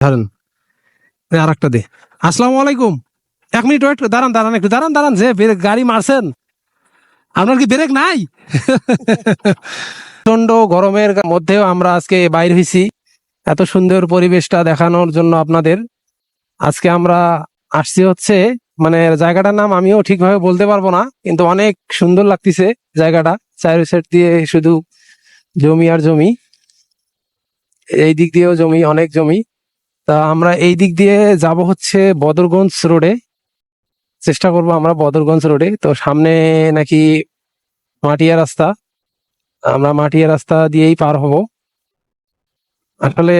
ধরেন। আর একটা দে। আসসালামু আলাইকুম। এক মিনিট ওয়েট, দাঁড়ান দাঁড়ান, একটু দাঁড়ান দাঁড়ান, যে গাড়ি মারছেন। আপনার কি ব্রেক নাই? প্রচণ্ড গরমের মধ্যেও আমরা আজকে বাইর হয়েছি। এত সুন্দর পরিবেশটা দেখানোর জন্য আপনাদের। আজকে আমরা আসছি হচ্ছে মানে জায়গাটার নাম আমিও ঠিকভাবে বলতে পারব না, কিন্তু অনেক সুন্দর লাগতেছে জায়গাটা। চারি সাইড দিয়ে শুধু জমি আর জমি। এই দিক দিয়েও জমি, অনেক জমি। তা আমরা এই দিক দিয়ে যাব হচ্ছে বদরগঞ্জ রোডে। চেষ্টা করব আমরা বদরগঞ্জ রোডে। তো সামনে নাকি মাটিয়া রাস্তা। আমরা মাটিয়া রাস্তা দিয়েই পার হব। আসলে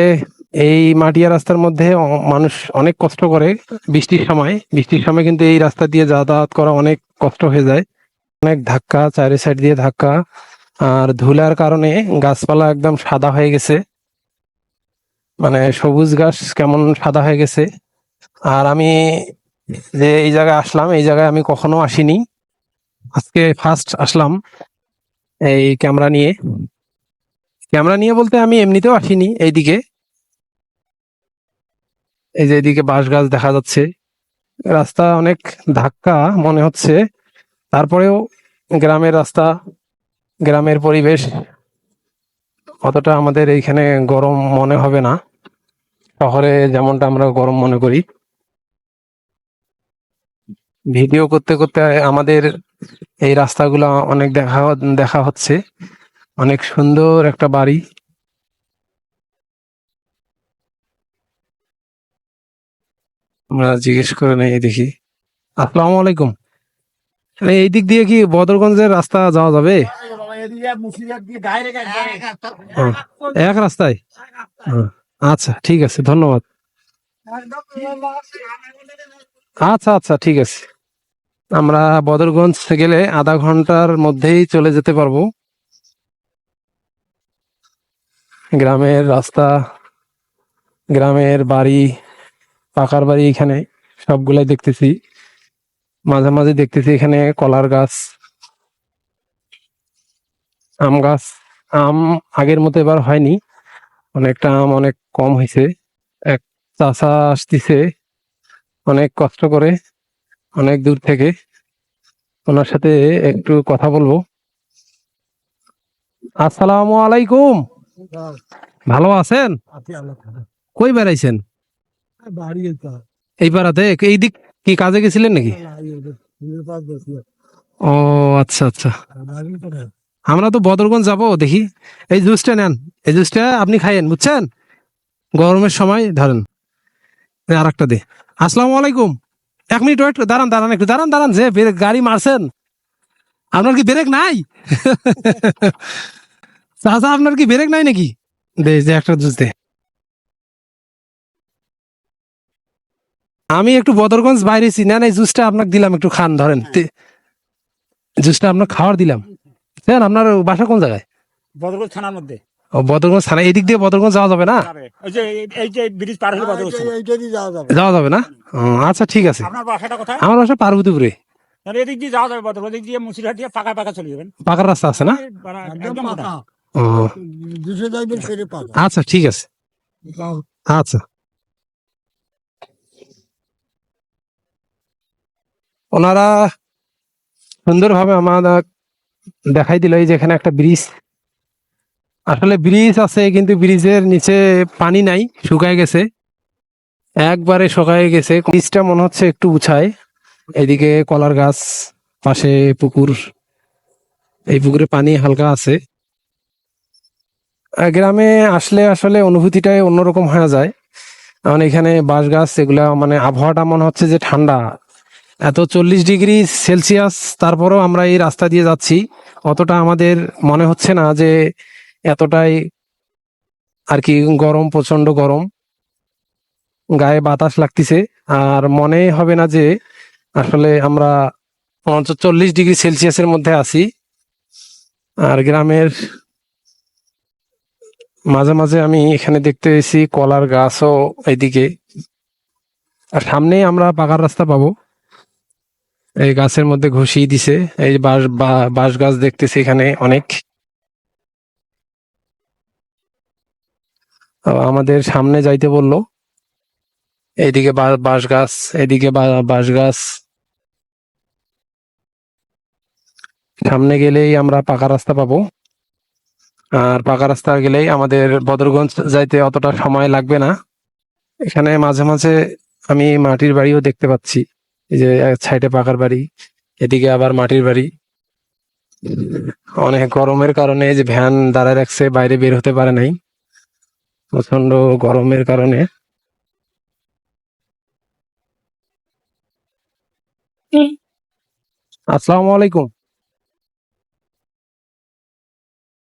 এই মাটিয়া রাস্তার মধ্যে মানুষ অনেক কষ্ট করে বৃষ্টির সময়। বৃষ্টির সময় কিন্তু এই রাস্তা দিয়ে যাতায়াত করা অনেক কষ্ট হয়ে যায়। অনেক ধাক্কা, চারি সাইড দিয়ে ধাক্কা। আর ধুলার কারণে গাছপালা একদম সাদা হয়ে গেছে। মানে সবুজ ঘাস কেমন সাদা হয়ে গেছে। আর আমি যে এই জায়গায় আসলাম, এই জায়গায় আমি কখনো আসিনি। আজকে ফার্স্ট আসলাম এই ক্যামেরা নিয়ে। ক্যামেরা নিয়ে বলতে আমি এমনিতেও আসিনি এইদিকে। এই যে এদিকে বাঁশ গাছ দেখা যাচ্ছে। রাস্তা অনেক ধাক্কা মনে হচ্ছে। তারপরেও গ্রামের রাস্তা, গ্রামের পরিবেশ অতটা আমাদের এইখানে গরম মনে হবে না। শহরে যেমনটা আমরা গরম মনে করি। ভিডিও করতে করতে আমাদের এই রাস্তাগুলো অনেক দেখা দেখা হচ্ছে। অনেক সুন্দর একটা বাড়ি। আমরা জিজ্ঞেস করে নেই দেখি। আসসালামু আলাইকুম। এই দিক দিয়ে কি বদরগঞ্জের রাস্তা যাওয়া যাবে? হ্যাঁ, এক রাস্তায়? হ্যাঁ, আচ্ছা ঠিক আছে, ধন্যবাদ। আচ্ছা আচ্ছা ঠিক আছে। আমরা বদরগঞ্জ গেলে আধা ঘণ্টার মধ্যেই চলে যেতে পারব। গ্রামের রাস্তা, গ্রামের বাড়ি, পাকার বাড়ি এখানে সবগুলাই দেখতেছি। মাঝে মাঝে দেখতেছি এখানে কলার গাছ, আম গাছ। আম আগের মতো এবার হয়নি। অনেকটা আম অনেক কম হয়েছে। এক চাষা আসতেছে অনেক কষ্ট করে অনেক দূর থেকে। ওনার সাথে একটু কথা বলব। আসসালামু আলাইকুম। ভালো আছেন? কই বেড়াইছেন? এই পাড়াতে। এই দিক কি কাজে গেছিলেন নাকি? ও আচ্ছা আচ্ছা। আমরা তো বদরগঞ্জ যাব, দেখি। এই জুসটা নেন, এই জুসটা আপনি খাইয়েন, বুঝছেন? গরমের সময় ধরেন। আর একটা দে। আসসালামু আলাইকুম। এক মিনিট ওয়েট, দাঁড়ান দাঁড়ান একটু, দাঁড়ান দাঁড়ান, যে গাড়ি মারছেন। আপনার কি ব্রেক নাই? চাচা, আপনার কি ব্রেক নাই নাকি? দে যে একটা জুস দে। আমি একটু বদরগঞ্জ বাইরেছি। না না এই জুসটা আপনাকে দিলাম একটু খান, ধরেন। জুসটা আপনার খাওয়ার দিলাম। বুঝছেন আপনার বাসা কোন জায়গায়? বদরগঞ্জ থানার মধ্যে। ও বদরগঞ্জ থানা এদিক দিয়ে বদরগঞ্জ যাওয়া যাবে না? যাবে। যে এই- এই যে ব্রিজ পার হলে বদরগঞ্জ থানা। যাওয়া যাবে। না? আচ্ছা ঠিক আছে। আপনার বাসাটা কোথায়? আমার বাসা পার্বতীপুরে। তাহলে এদিক দিয়ে যাওয়া যাবে বদরগঞ্জ এদিক দিয়ে মুসিরহাট দিয়ে পাকা পাকা চলে যাবেন। পাকার রাস্তা আছে না? একদম মোটা। ও। আচ্ছা ঠিক আছে। আচ্ছা। ওনারা সুন্দরভাবে আমাদের দেখাই দিল এই যে এখানে একটা ব্রিজ আসলে ব্রিজ আছে, কিন্তু ব্রিজের নিচে পানি নাই, শুকায় গেছে। একবারে শুকায় গেছে। ব্রিজটা মনে হচ্ছে একটু উঁচায়। এদিকে কলার গাছ, পাশে পুকুর। এই পুকুরে পানি হালকা আছে। গ্রামে আসলে আসলে অনুভূতিটাই অন্যরকম হয়ে যায়। কারণ এখানে বাঁশ গাছ এগুলা মানে আবহাওয়াটা মনে হচ্ছে যে ঠান্ডা। এত চল্লিশ ডিগ্রি সেলসিয়াস, তারপরও আমরা এই রাস্তা দিয়ে যাচ্ছি। অতটা আমাদের মনে হচ্ছে না যে এতটাই আর কি গরম প্রচণ্ড গরম। গায়ে বাতাস লাগতেছে। আর মনে হবে না যে আসলে আমরা চল্লিশ ডিগ্রি সেলসিয়াসের মধ্যে আছি। আর গ্রামের মাঝে মাঝে আমি এখানে দেখতে পেয়েছি কলার গাছও এইদিকে আর সামনেই আমরা পাকার রাস্তা পাবো। এই গাছের মধ্যে ঘষিয়ে দিছে। এই বাঁশ বাঁশ গাছ দেখতেছি এখানে অনেক। আমাদের সামনে যাইতে বলল। এইদিকে বাঁশ গাছ এদিকে বাঁশ গাছ। সামনে গেলেই আমরা পাকা রাস্তা পাবো। আর পাকা রাস্তা গেলেই আমাদের বদরগঞ্জ যাইতে অতটা সময় লাগবে না। এখানে মাঝে মাঝে আমি মাটির বাড়িও দেখতে পাচ্ছি। এই যে এক সাইডে পাকার বাড়ি এদিকে আবার মাটির বাড়ি। অনেক গরমের কারণে এই যে ভ্যান দাঁড়ায় রাখছে বাইরে বের হতে পারে নাই। প্রচণ্ড গরমের কারণে। আসসালামু আলাইকুম।